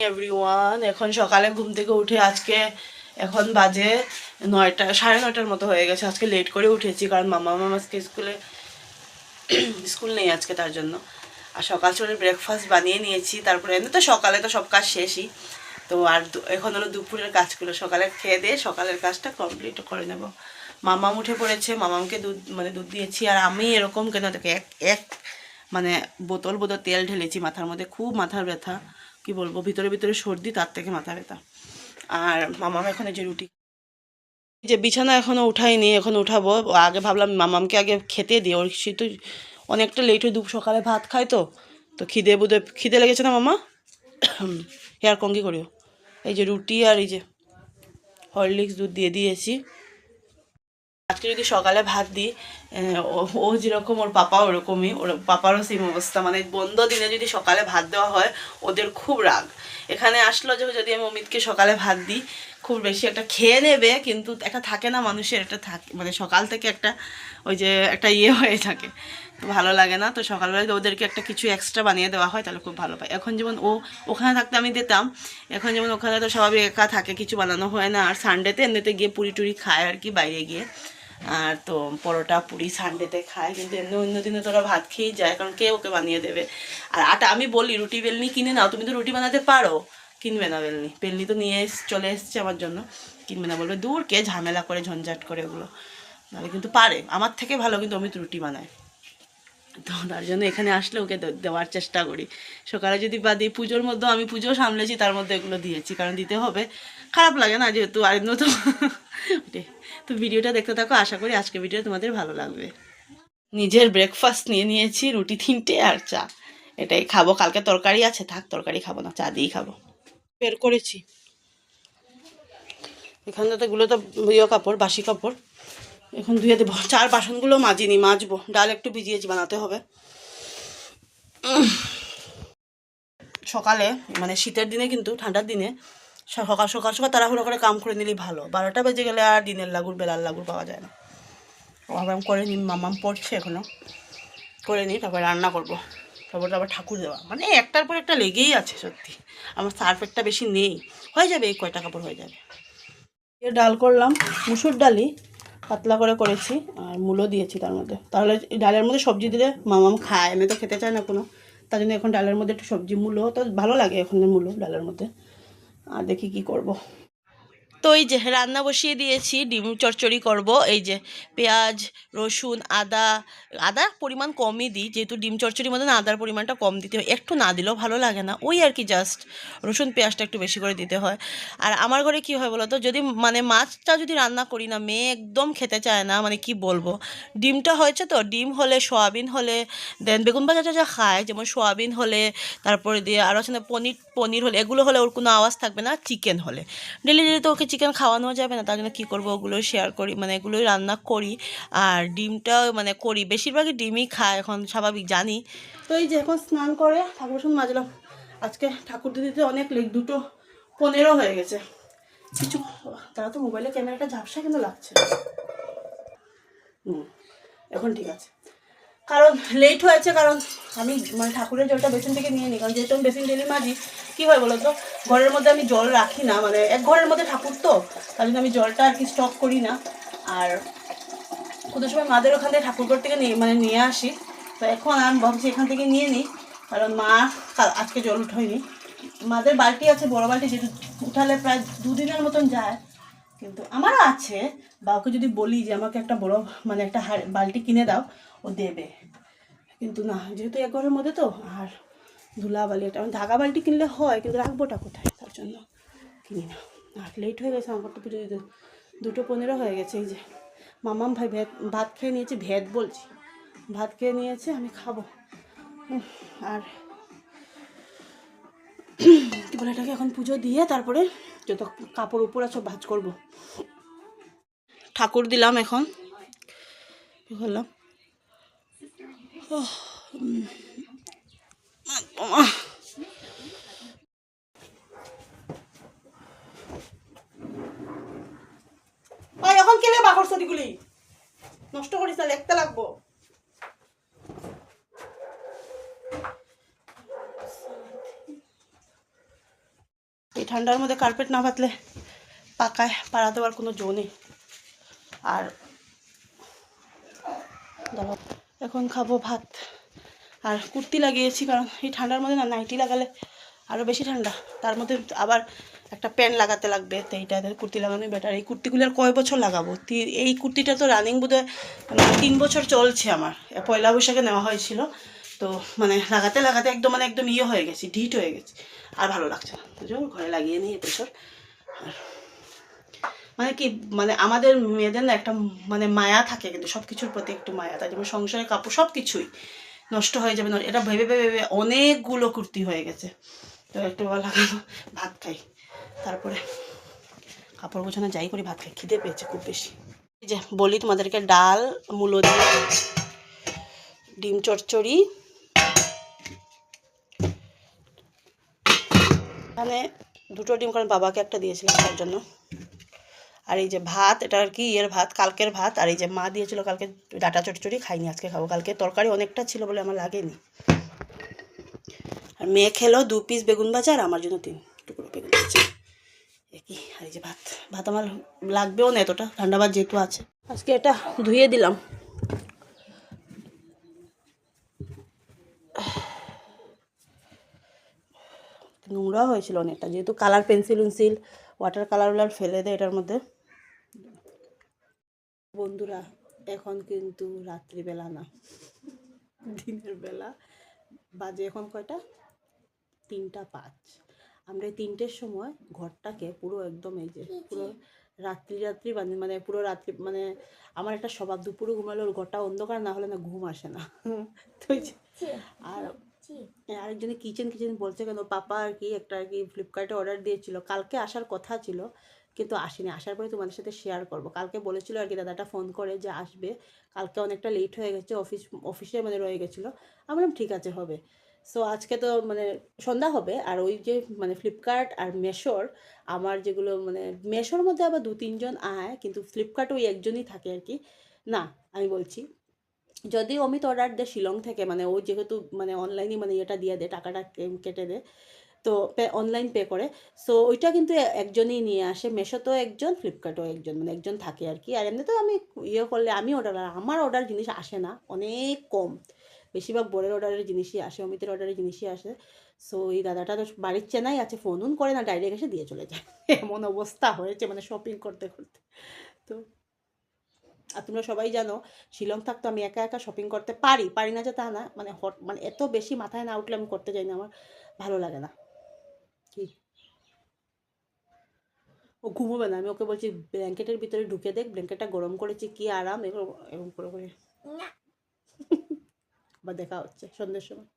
Everyone এখন সকালে ঘুম থেকে উঠে আজকে এখন বাজে নয়টা, সাড়ে নয়টার মতো হয়ে গেছে। আজকে লেট করে উঠেছি কারণ মামা মামা আজকে স্কুলে স্কুল নেই আজকে তার জন্য। আর সকাল সকালে ব্রেকফাস্ট বানিয়ে নিয়েছি। তারপরে এমনি তো সকালে তো সব কাজ শেষই। তো আর এখন হলো দুপুরের কাজগুলো। সকালে খেয়ে দিয়ে সকালের কাজটা কমপ্লিট করে নেব। মামাম উঠে পড়েছে। মামামকে দুধ মানে দুধ দিয়েছি। আর আমি এরকম কেন থেকে এক এক মানে বোতল বোতল তেল ঢেলেছি। মাথার মধ্যে খুব মাথার ব্যথা। কি বলব, ভিতরে ভিতরে সর্দি, তার থেকে মাথা ব্যথা। আর মামাম এখন এই যে রুটি যে বিছানা এখনও উঠাইনি এখন উঠাবো। আগে ভাবলাম মামামকে আগে খেতে দিই। ওর সে তো অনেকটা লেট হয়ে দুপ সকালে ভাত খায় তো তো খিদে বুদে খিদে লেগেছে না মামা? হেয়ার কঙ্গি করিও। এই যে রুটি আর এই যে হরলিক্স দুধ দিয়ে দিয়েছি। আজকে যদি সকালে ভাত দিই ও- যেরকম, ওর পাপা ওরকমই, ওর পাপারও সেম অবস্থা। মানে বন্ধ দিনে যদি সকালে ভাত দেওয়া হয়, ওদের খুব রাগ। এখানে আসলো যে যদি আমি অমিতকে সকালে ভাত দিই, খুব বেশি একটা খেয়ে নেবে, কিন্তু একটা থাকে না মানুষের, একটা থাকে মানে সকাল থেকে একটা ওই যে একটা ইয়ে হয়ে থাকে। তো ভালো লাগে না, তো সকালবেলা ওদেরকে একটা কিছু এক্সট্রা বানিয়ে দেওয়া হয়, তাহলে খুব ভালো পায়। এখন যেমন ও, ওখানে থাকতে আমি দিতাম, এখন যেমন ওখানে তো স্বাভাবিক একা থাকে, কিছু বানানো হয় না। আর সানডেতে এমনিতে গিয়ে পুরি টুরি খায় আর কি বাইরে গিয়ে। আর তো পরোটা, পুরি সানডেতে খায়। কিন্তু এমনি অন্য দিনে তোরা ভাত খেয়েই যায়, কারণ কে ওকে বানিয়ে দেবে? আর আটা, আমি বলি, রুটি বেলনি কিনে নাও। তুমি তো রুটি বানাতে পারো। কিনবে না বেলনি। বেলনি তো নিয়ে চলে এসছে আমার জন্য। কিনবে না বলবে, দূর কে ঝামেলা করে, ঝঞ্ঝাট করে ওগুলো? নাহলে কিন্তু পারে। আমার থেকে ভালো কিন্তু অমিত রুটি বানায়। তো তার জন্য এখানে আসলে ওকে দেওয়ার চেষ্টা করি। সকালে যদি বা দিই, পুজোর মধ্যে আমি পুজো সামলেছি, তার মধ্যে এগুলো দিয়েছি, কারণ দিতে হবে। খারাপ লাগে না, যেহেতু আর নতুন। তো ভিডিওটা দেখতে থাকো, আশা করি আজকে ভিডিও তোমাদের ভালো লাগবে। নিজের ব্রেকফাস্ট নিয়ে নিয়েছি, রুটি তিনটে আর চা। এটাই খাব, কালকে তরকারি আছে, থাক, তরকারি খাব না, চা দিয়েই খাব। বের করেছি। এখানে তো এগুলো তো ইয়ে কাপড়, বাসি কাপড়। এখন ধুয়ে দেবো। চার বাসনগুলো মাজিনি, মাজবো। ডাল একটু ভিজিয়েছি বানাতে হবে। সকালে মানে শীতের দিনে কিন্তু, ঠান্ডার দিনে সকাল সকাল সকাল তাড়াহুড়ো করে কাম করে নিলেই ভালো। বারোটা বেজে গেলে আর দিনের লাগুর, বেলার লাগুর পাওয়া যায় না। ভাবলাম করে নিন, মামাম পড়ছে এখনও। করে নিই তারপর রান্না করব। তারপর আবার ঠাকুর দেওয়া। মানে একটার পর একটা লেগেই আছে সত্যি। আমার সার্ফেরটা বেশি নেই। হয়ে যাবে, এই কয়টা কাপড় হয়ে যাবে। ডাল করলাম, মুসুর ডালই। পাতলা করে করেছি আর মূলও দিয়েছি তার মধ্যে। তাহলে ডালের মধ্যে সবজি দিলে মামাম খায় আমি তো খেতে চায় না কোনো। তার জন্য এখন ডালের মধ্যে একটু সবজি মূলো তো ভালো লাগে এখন মূলো ডালের মধ্যে। আর দেখি কি করব। তো এই যে রান্না বসিয়ে দিয়েছি, ডিম চচ্চড়ি করব। এই যে পেঁয়াজ, রসুন, আদা, আদার পরিমাণ কমই দিই, যেহেতু ডিম চচ্চড়ির মধ্যে আদার পরিমাণটা কম দিতে হয়। একটু না দিলেও ভালো লাগে না, ওই আর কি জাস্ট রসুন, পেঁয়াজটা একটু বেশি করে দিতে হয়। আর আমার ঘরে কি হয় বলো তো যদি মানে মাছটা যদি রান্না করি না, মেয়ে একদম খেতে চায় না মানে কি বলব? ডিমটা হয়েছে তো, ডিম হলে সয়াবিন হলে, দেন বেগুন ভাজা যা খায়, যেমন সয়াবিন হলে, তারপরে দিয়ে আরও আছে না, পনির পনির হলে, এগুলো হলে ওর কোনো আওয়াজ থাকবে না, চিকেন হলে। ডেলি ডেলি তো ওকে চিকেন খাওয়ানো যাবে না তার জন্য কী করব? ওগুলো শেয়ার করি মানে এগুলোই রান্না করি। আর ডিমটাও মানে করি, বেশিরভাগই ডিমই খায়, এখন স্বাভাবিক, জানি। তো এই যে এখন স্নান করে ঠাকুর বাসন মাজলাম। আজকে ঠাকুর দিদিতে অনেক লেগ দুটো পনেরো হয়ে গেছে। কিছু, তারা তো মোবাইলে ক্যামেরাটা ঝাপসা কিন্তু লাগছে? এখন ঠিক আছে। কারণ লেট হয়েছে, কারণ আমি মানে ঠাকুরের জলটা বেসিন থেকে নিয়ে নিই কারণ যেহেতু আমি বেসিন ডেলি মাজি, কী হয় বলো তো ঘরের মধ্যে আমি জল রাখি না মানে এক ঘরের মধ্যে ঠাকুর তো, তার জন্য আমি জলটা আর কি স্টক করি না। আর কোনো সময় মাদের ওখান থেকে ঠাকুরঘর থেকে নিয়ে মানে নিয়ে আসি। তো এখন আমি ভাবছি এখান থেকে নিয়ে নিই কারণ মা আজকে জল উঠোয়নি। মাদের বালতি আছে, বড় বালতি, যেহেতু উঠালে প্রায় দুদিনের মতন যায়। কিন্তু আমারও আছে বা ওকে যদি বলি যে আমাকে একটা বড় মানে একটা বালতি কিনে দাও ও দেবে। কিন্তু না, যেহেতু এক ঘরের মধ্যে তো, আর ধুলা বালি একটা মানে ঢাকা বালতি কিনলে হয়, কিন্তু রাখবোটা কোথায়? তার জন্য কিনি না। আর লেট হয়ে গেছে, আমার তো পুজো দিতে দুটো পনেরো হয়ে গেছে, এই যে মামাম ভাই ভেদ ভাত খেয়ে নিয়েছে, ভেদ বলছি। ভাত খেয়ে নিয়েছে, আমি খাব। আর কি বলে এটাকে, এখন পুজো দিয়ে তারপরে যত কাপড় উপর সব ভাজ করব। ঠাকুর দিলাম এখন। কি করলাম এখন কেলে বাঘর সদিগুলি নষ্ট করিস না দেখতে লাগবো। এই ঠান্ডার মধ্যে কার্পেট না পাতলে পাকায় পাড়া দেওয়ার কোনো জো নেই। আর দাঁড়াও এখন খাব ভাত। আর কুর্তি লাগিয়েছি, কারণ এই ঠান্ডার মধ্যে না, নাইটি লাগালে আরও বেশি ঠান্ডা। তার মধ্যে আবার একটা প্যান্ট লাগাতে লাগবে, তো এইটা কুর্তি লাগানোই বেটার এই কুর্তিগুলো আর কয় বছর লাগাবো? এই কুর্তিটা তো রানিং বোধহয় মানে তিন বছর চলছে আমার। পয়লা বৈশাখে নেওয়া হয়েছিল। তো মানে লাগাতে লাগাতে একদম মানে একদম ইয়ে হয়ে গেছি ঢিট হয়ে গেছে। আর ভালো লাগছে না। ঘরে লাগিয়ে নিই এবছর আর মানে কি মানে আমাদের মেয়েদের না একটা মানে মায়া থাকে কিন্তু সব কিছুর প্রতি একটু মায়া তাই যেমন সংসারের কাপড় সব কিছুই নষ্ট হয়ে যাবে এটা ভেবে ভেবে ভেবে অনেকগুলো কুর্তি হয়ে গেছে। তো একটু লাগালো, ভাত খাই। তারপরে কাপড় গোছানো যাই করি, ভাত খাই। খিদে পেয়েছে খুব বেশি। এই যে বলি তোমাদেরকে, ডাল, মূলো দিয়ে ডিম চচ্চড়ি। মানে দুটো ডিম, কারণ বাবাকে একটা দিয়েছিলাম তার জন্য। আর এই যে ভাত, এটা আর কি ইয়ের ভাত, কালকের ভাত, আর এই যে মা দিয়েছিল কালকে ডাটা চচ্চড়ি খাইনি আজকে খাব, কালকে তরকারি অনেকটা ছিল বলে আমার লাগেনি। আর মেয়ে খেলো দু পিস বেগুন ভাজা আর আমার জন্য তিন টুকরো বেগুন ভাজা। একই আর এই যে ভাত ভাত আমার লাগবেও না এতটা, ঠান্ডা ভাত যেহেতু আছে। আজকে এটা ধুয়ে দিলাম। নোংরা হয়েছিল অনেকটা, যেহেতু কালার পেন্সিল উন্সিল ওয়াটার কালার ফেলে দেয় এটার মধ্যে। বন্ধুরা এখন কিন্তু রাত্রিবেলা না। দিনের বেলা বাজে এখন কয়টা? তিনটা পাঁচ। আমরা এই তিনটের সময় ঘরটাকে পুরো একদম এই যে পুরো রাত্রি রাত্রি মানে মানে পুরো রাত্রি মানে আমার একটা স্বভাব দুপুরে ঘুমালে ওর ঘরটা অন্ধকার না হলে না ঘুম আসে না। তো আর আরেকজনে কিচেন কিচেন বলছে কেন পাপা আর কি একটা আর কি ফ্লিপকার্টে অর্ডার দিয়েছিল। কালকে আসার কথা ছিল। কিন্তু আসেনি। আসার পরে তোমাদের সাথে শেয়ার করব। কালকে বলেছিল আর কি দাদাটা ফোন করে যে আসবে। কালকে অনেকটা লেট হয়ে গেছে অফিস অফিসে মানে রয়ে গেছিল। আমি বললাম, ঠিক আছে, হবে। সো আজকে তো মানে সন্ধ্যা হবে। আর ওই যে মানে ফ্লিপকার্ট আর মেশোর আমার যেগুলো মানে মেশোর মধ্যে আবার দু, তিনজন আয়, কিন্তু ফ্লিপকার্ট ওই একজনই থাকে আর কি। না, আমি বলছি যদি অমিত অর্ডার দেয়, শিলং থেকে মানে ও যেহেতু মানে অনলাইনে মানে এটা দিয়ে দেয়, টাকাটা কেটে দেয় তো পে অনলাইন পে করে। সো ওইটা কিন্তু একজনই নিয়ে আসে। মেশোতেও একজন ফ্লিপকার্টেও একজন মানে একজন থাকে আর কি। আর এমনি তো আমি ইয়ে করলে, আমি অর্ডার আমার অর্ডার জিনিস আসে না, অনেক কম। বেশিরভাগ বোর্ডের অর্ডারের জিনিসই আসে, অমিতের অর্ডারের জিনিসই আসে। সো এই দাদাটা তো বাড়ির চেনাই আছে ফোন করে না ডাইরেক্ট এসে দিয়ে চলে যায়। এমন অবস্থা হয়েছে মানে শপিং করতে করতে। তো, আর তোমরা সবাই জানো, শিলং থাকতো আমি একা একা শপিং করতে পারি পারি না যে তা না মানে হট মানে এত বেশি মাথায় না উঠলে আমি করতে যাই না, আমার ভালো লাগে না কি ও ঘুমোবে না। আমি ওকে বলছি ব্ল্যাঙ্কেটের ভিতরে ঢুকে দেখ ব্ল্যাঙ্কেটটা গরম করেছি কি আরাম এগুলো এরকম করে করে। বা দেখা হচ্ছে সন্ধ্যের সময়।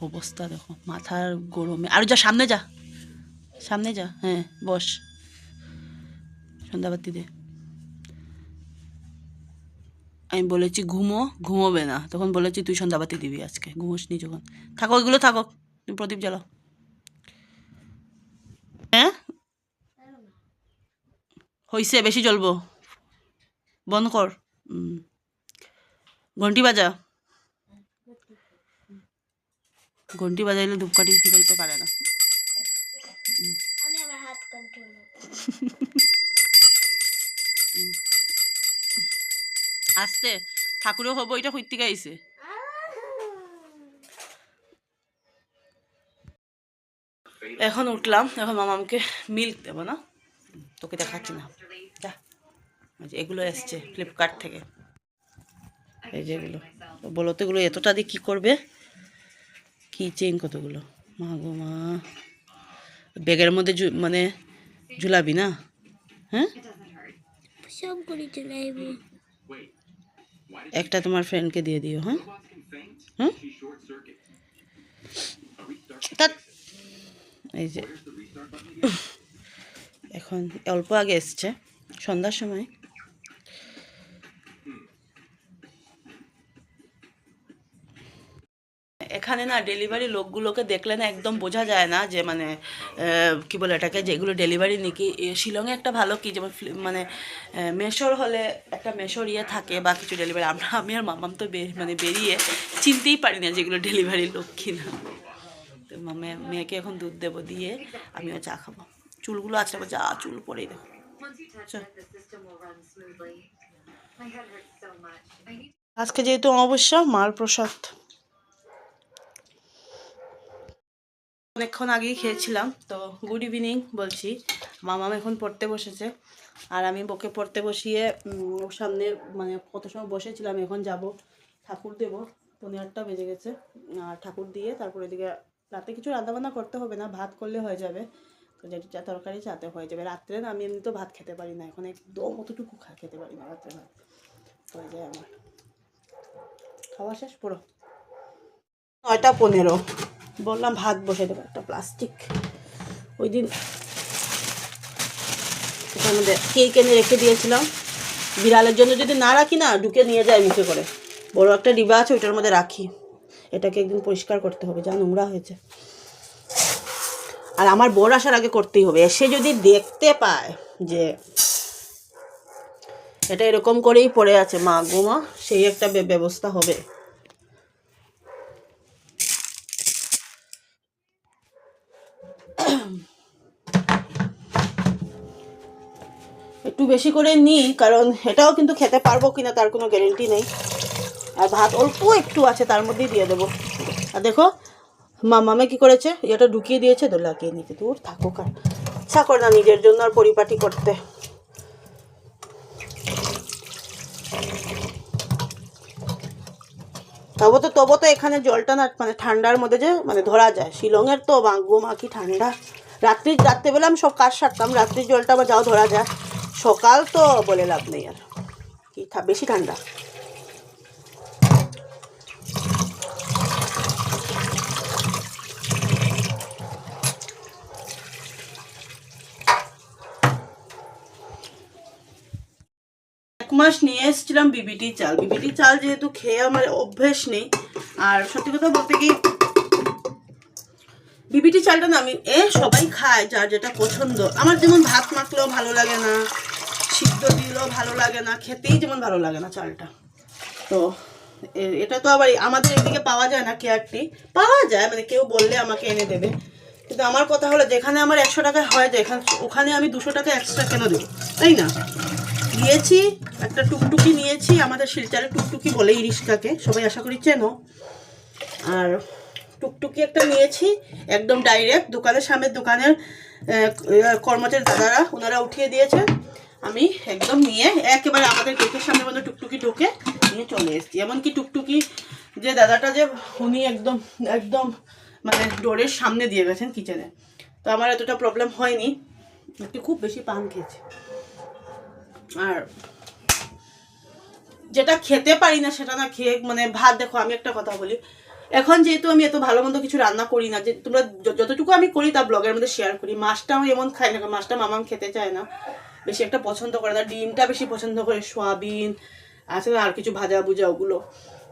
অবস্থা দেখো মাথার গরমে। আর যা সামনে যা। সামনে যা হ্যাঁ বস। সন্ধ্যাবাতি দে। আমি বলেছি ঘুমো ঘুমোবে না। তখন বলেছি তুই সন্ধ্যাবাতি দিবি আজকে। ঘুমোস নি যখন। থাকো ওইগুলো থাকো। তুমি প্রদীপ জ্বালাও। হ্যাঁ? হইছে বেশি জ্বলবো। বন্ধ কর। ঘন্টি বাজা। ঘন্টি বাজাইলে ধূপকাঠি ফিরাইতে পারে না। আসতে ঠাকুরও হব এটা হইতে গাইছে এখন উঠলাম এখন মামামকে মিল্ক দেবো না? তোকে দেখাচ্ছি না। যা। এগুলো এসছে ফ্লিপকার্ট থেকে। এই যে এগুলো। তো বলো তো এগুলো এতটা দিয়ে কী করবে? কি চেইন কতগুলো? মা গো মা। ব্যাগের মধ্যে মানে ঝুলাবি না? হ্যাঁ? একটা তোমার ফ্রেন্ডকে দিয়ে দিও হ্যাঁ? হ্যাঁ? এই যে। এখন অল্প আগে এসছে। সন্ধ্যার সময়। এখানে না ডেলিভারি লোকগুলোকে দেখলে না একদম বোঝা যায় না যে মানে কি বলে এটাকে যেগুলো ডেলিভারি নাকি শিলংয়ে একটা ভালো কি যেমন মানে মেশোর হলে একটা মেশোর ইয়ে থাকে বা কিছু ডেলিভারি। আমরা, আমি আর মামাম তো মানে বেরিয়ে চিনতেই পারি না যেগুলো ডেলিভারি লোক কিনা। তো মেয়ে- মেয়েকে এখন দুধ দেবো দিয়ে আমিও চা খাব। চুলগুলো আছড়াবো যা চুল পরেই দেখো need আজকে যেহেতু অমাবস্যা মার প্রসাদ। অনেকক্ষণ আগেই খেয়েছিলাম তো গুড ইভিনিং বলছি। মামাম এখন পড়তে বসেছে আর আমি বকে পড়তে বসিয়ে ওর সামনে মানে কত সময় বসেছিলাম এখন যাব ঠাকুর দেব। পনেরো আটটা বেজে গেছে আর ঠাকুর দিয়ে তারপরে এদিকে রাতে কিছু রান্নাবান্না করতে হবে না ভাত করলে হয়ে যাবে। যেটি চা তরকারি চাতে হয়ে যাবে। রাত্রে না, আমি এমনি তো ভাত খেতে পারি না। এখন একদম অতটুকু খা খেতে পারি না রাত্রে ভাত। হয়ে যায় আমার। খাওয়া শেষ পুরো? নয়টা পনেরো। বললাম ভাত বসে দেবো, একটা প্লাস্টিক ওই দিন মধ্যে কেক এনে রেখে দিয়েছিলাম। বিড়ালের জন্য যদি না রাখি না, ঢুকে নিয়ে যায় মুখে করে। বড় একটা ডিবা আছে, ওইটার মধ্যে রাখি। এটাকে একদিন পরিষ্কার করতে হবে, যা নোংরা হয়েছে। আর আমার বর আসার আগে করতেই হবে। এসে যদি দেখতে পায় যে এটা এরকম করেই পড়ে আছে, মা গো মা, সেই একটা ব্যবস্থা হবে। একটু বেশি করে নিই, কারণ এটাও কিন্তু খেতে পারব কিনা তার কোনো গ্যারেন্টি নেই। আর ভাত অল্প একটু আছে, তার মধ্যেই দিয়ে দেবো। আর দেখো মামামে কি করেছে? এটা ঢুকিয়ে দিয়েছে, তো লাগিয়ে নিতে। দূর থাকুক আর। ইচ্ছা করে না নিজের জন্য আর পরিপাটি করতে। তবু তো তবু তো এখানে জলটা না মানে ঠান্ডার মধ্যে যে মানে ধরা যায়। শিলংয়ের তো বাঙ্গো মা, কি ঠান্ডা। রাত্রি, রাত্রেবেলা আমি সব কাজ সারতাম। রাত্রির জলটা আবার যাও ধরা যায়। সকাল তো বলে লাভ নেই আর। কি বেশি ঠান্ডা এক মাস নিয়ে এসেছিলাম বিবিটি চাল। বিবিটি চাল যেহেতু খেয়ে আমার অভ্যেস নেই। আর সত্যি কথা বলতে কি বিবিটি চালটা না আমি, এ সবাই খায় যার যেটা পছন্দ। আমার যেমন ভাত মাখলেও ভালো লাগে না, সিদ্ধ দিলেও ভালো লাগে না, খেতেই যেমন ভালো লাগে না চালটা। তো এটা তো আবার আমাদের এদিকে পাওয়া যায় না কেয়ারটি পাওয়া যায় মানে কেউ বললে আমাকে এনে দেবে। কিন্তু আমার কথা হলো, যেখানে আমার একশো টাকা হয় যায় এখানে ওখানে আমি দুশো টাকা এক্সট্রা কেন দেবো? তাই না? দিয়েছি, একটা টুকটুকি নিয়েছি, আমাদের শিলচারে টুকটুকি বলে ইরিশকাকে সবাই আশা করি চেনো। আর টুকটুকি একটা নিয়েছি, একদম ডাইরেক্ট দোকানের সামনের দোকানের কর্মচারী দাদারা, ওনারা উঠিয়ে দিয়েছে। আমি একদম নিয়ে, একেবারে আমাদের গেটের সামনে মধ্যে টুকটুকি ঢুকে নিয়ে চলে এসেছি। এমনকি টুকটুকি যে দাদাটা যে, উনি একদম একদম মানে ডোরের সামনে দিয়ে গেছেন কিচেনে। তো আমার এতটা প্রবলেম হয়নি। একটু খুব বেশি পান খেয়েছি। আর যেটা খেতে পারি না, সেটা না খেয়ে মানে ভাত, দেখো আমি একটা কথা বলি। এখন যেহেতু আমি এত ভালো মন্দ কিছু রান্না করি না, যে তোমরা যতটুকু আমি করি তা ব্লগের মধ্যে শেয়ার করি। মাছটা আমি এমন খাই না, মাছটা মামাম খেতে চায় না। বেশি একটা পছন্দ করে না, ডিমটা বেশি পছন্দ করে সোয়াবিন, আছে আর কিছু ভাজা ভুজা ওগুলো।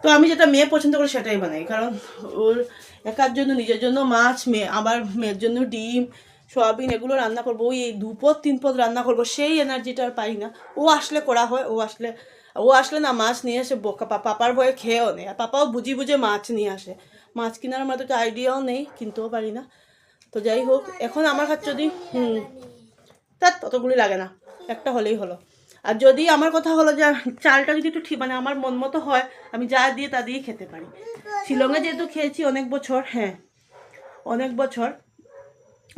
তো আমি যেটা মেয়ে পছন্দ করি, সেটাই বানাই। কারণ ওর একার জন্য, নিজের জন্য মাছ, মেয়ে, আমার মেয়ের জন্য ডিম সোয়াবিন এগুলো রান্না করব, ওই এই দুপদ তিন পদ রান্না করব, সেই এনার্জিটা আর পাই না। ও আসলে করা হয়, ও আসলে ও আসলে না মাছ নিয়ে আসে বোকা পাপার ভয়ে খেয়েও নেই। আর পাপাও বুঝি বুঝে মাছ নিয়ে আসে। মাছ কেনার আমার তো আইডিয়াও নেই, কিনতেও পারি না। তো যাই হোক, এখন আমার কাছে যদি, হুম তার ততগুলি লাগে না, একটা হলেই হলো। আর যদি আমার কথা হলো যে, চালটা যদি একটু ঠিক মানে আমার মন মতো হয়, আমি যা দিয়ে তা দিয়েই খেতে পারি। শিলংয়ে যেহেতু খেয়েছি অনেক বছর হ্যাঁ অনেক বছর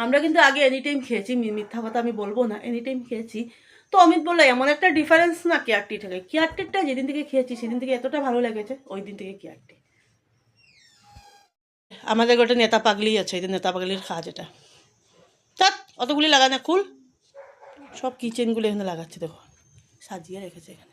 আমরা কিন্তু আগে এনি টাইম খেয়েছি মিথ্যা কথা আমি বলব না এনি টাইম খেয়েছি। তো অমিত বলল, এমন একটা ডিফারেন্স না কেয়ারটি থেকে? কেয়ারটিটা যেদিন থেকে খেয়েছি, সেদিন থেকে এতটা ভালো লেগেছে, ওই দিন থেকে কেয়ারটি আমাদের গোটা নেতা পাগলি আছে, এই নেতা পাগলির কাজ এটা। চাত অতগুলি লাগানো, খুল। সব কিচেনগুলো এখানে লাগাচ্ছে, দেখো। সাজিয়ে রেখেছে এখানে।